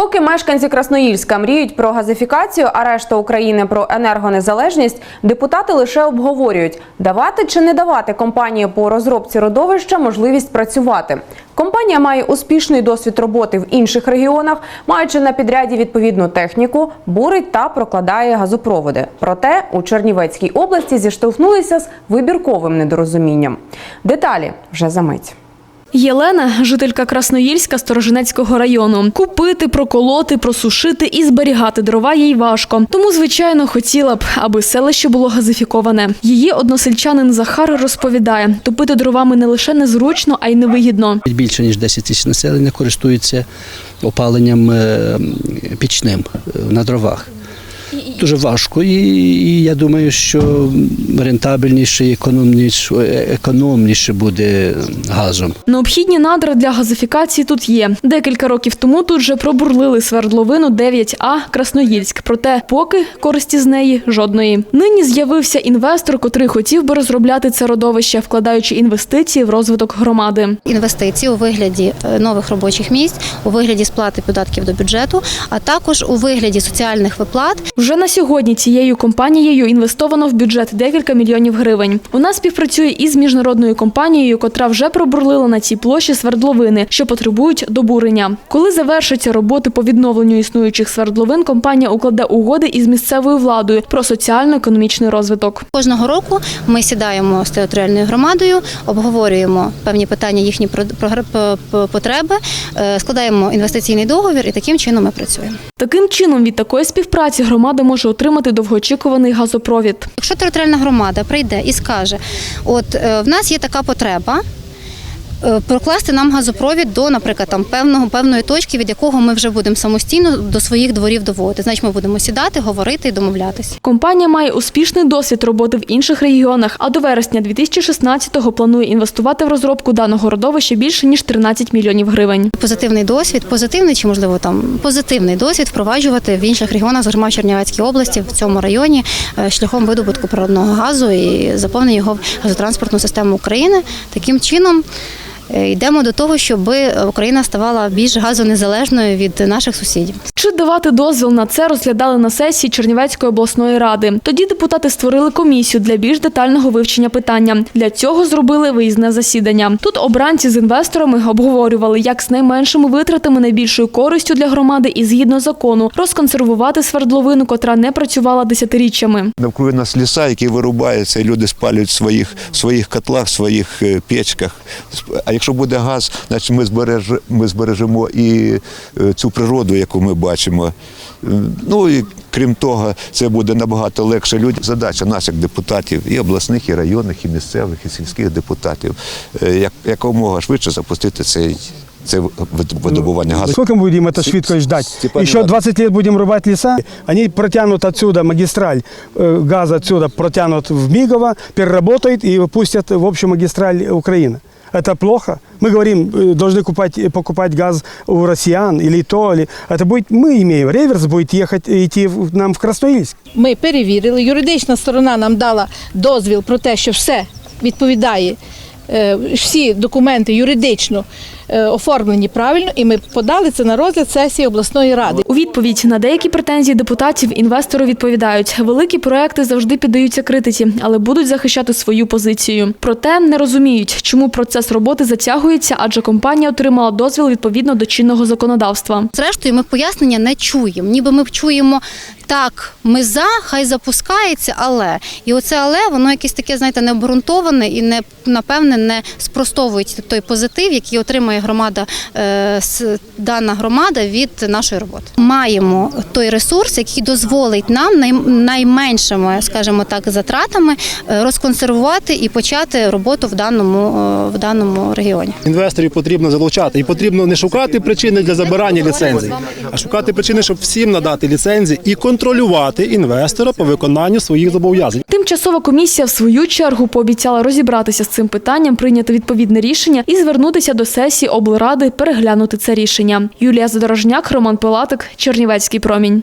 Поки мешканці Красноїльська мріють про газифікацію, а решта України про енергонезалежність, депутати лише обговорюють, давати чи не давати компанії по розробці родовища можливість працювати. Компанія має успішний досвід роботи в інших регіонах, маючи на підряді відповідну техніку, бурить та прокладає газопроводи. Проте у Чернівецькій області зіштовхнулися з вибірковим недорозумінням. Деталі вже за мить. Єлена, жителька Красноїльська Сторожинецького району. Купити, проколоти, просушити і зберігати дрова їй важко. Тому, звичайно, хотіла б, аби селище було газифіковане. Її односельчанин Захар розповідає, топити дровами не лише незручно, а й невигідно. Більше ніж 10 тисяч населення користується опаленням е, пічним е, на дровах. Дуже важко, і, і я думаю, що рентабельніше і економніше, економніше буде газом. Необхідні надра для газифікації тут є. Декілька років тому тут же пробурлили свердловину 9А Красноїльськ. Проте поки користі з неї жодної. Нині з'явився інвестор, котрий хотів би розробляти це родовище, вкладаючи інвестиції в розвиток громади. інвестиції у вигляді е, нових робочих місць, у вигляді сплати податків до бюджету, а також у вигляді соціальних виплат Вже на сьогодні цією компанією інвестовано в бюджет декілька мільйонів гривень. Вона співпрацює із міжнародною компанією, котра вже пробурлила на цій площі свердловини, що потребують добурення. Коли завершаться роботи по відновленню існуючих свердловин, компанія укладе угоди із місцевою владою про соціально-економічний розвиток. Кожного року ми сідаємо з територіальною громадою, обговорюємо певні питання, їхні потреби, е, складаємо інвестиційний договір і таким чином ми працюємо. Таким чином, від такої співпраці громада може отримати довгоочікуваний газопровід. Якщо територіальна громада прийде і скаже, от е, в нас є така потреба. Е, Прокласти нам газопровід до, наприклад, там певного певної точки, від якого ми вже будемо самостійно до своїх дворів доводити. Значить, ми будемо сідати, говорити і домовлятися. Компанія має успішний досвід роботи в інших регіонах, а до вересня 2016-го планує інвестувати в розробку даного родовища більше ніж 13 мільйонів гривень. Позитивний досвід, позитивний чи можливо там позитивний досвід впроваджувати в інших регіонах, зокрема в Чернівецькій області, в цьому районі, е, шляхом видобутку природного газу і заповнення його газотранспортну систему України. Таким чином. Е, Йдемо до того, щоб Україна ставала більш газонезалежною від наших сусідів. Чи давати дозвіл на це розглядали на сесії Чернівецької обласної ради. Тоді депутати створили комісію для більш детального вивчення питання. Для цього зробили виїзне засідання. Тут обранці з інвесторами обговорювали, як з найменшими витратами найбільшою користю для громади і згідно закону розконсервувати свердловину, котра не працювала десятиріччями. Навкруги нас ліса, які вирубаються, і люди спалюють в своїх, своїх котлах, в своїх е, печках. А якщо буде газ, значить ми, збереж, ми збережемо і е, цю природу, яку ми бачимо Е, Ну і крім того, це буде набагато легше людям. Задача наших депутатів, і обласних, і районних, і місцевих, і сільських депутатів, е, як, якомога швидше запустити цей. Це вид- видобування газу. Сколько мы будем это швидко ждать? Степан Еще Иванович. 20 лет будем рубать леса, они протянут отсюда магистраль, э, газ отсюда протянут в Мигово, переработают и пустят в общую магистраль Украины. Это плохо. Мы говорим, э, должны купать, покупать газ у россиян или то, или... Это будет, мы имеем, реверс будет ехать, идти в- нам в Красноильск. Ми перевірили, юридична сторона нам дала дозвіл про те, що все відповідає, е, всі документи юридично е, оформлені правильно, і ми подали це на розгляд сесії обласної ради. У відповідь на деякі претензії депутатів інвестори відповідають, великі проекти завжди піддаються критиці, але будуть захищати свою позицію. Проте не розуміють, чому процес роботи затягується, адже компанія отримала дозвіл відповідно до чинного законодавства. Зрештою, ми пояснення не чуємо. Ніби ми чуємо так, ми за, хай запускається, але і оце але воно якесь таке, знаєте, необґрунтоване і не напевне не спростовує той позитив, який громада, е, дана громада від нашої роботи. Маємо той ресурс, який дозволить нам найменшими, скажімо так, затратами е, розконсервувати і почати роботу в даному, е, в даному регіоні. Інвесторів потрібно залучати, і потрібно не шукати причини для забирання ліцензій, а шукати причини, щоб всім надати ліцензії і контролювати інвестора по виконанню своїх зобов'язань. Тимчасова комісія в свою чергу пообіцяла розібратися з цим питанням, прийняти відповідне рішення і звернутися до сесії облради переглянути це рішення. Юлія Задорожняк, Роман Пилатик, Чернівецький промінь.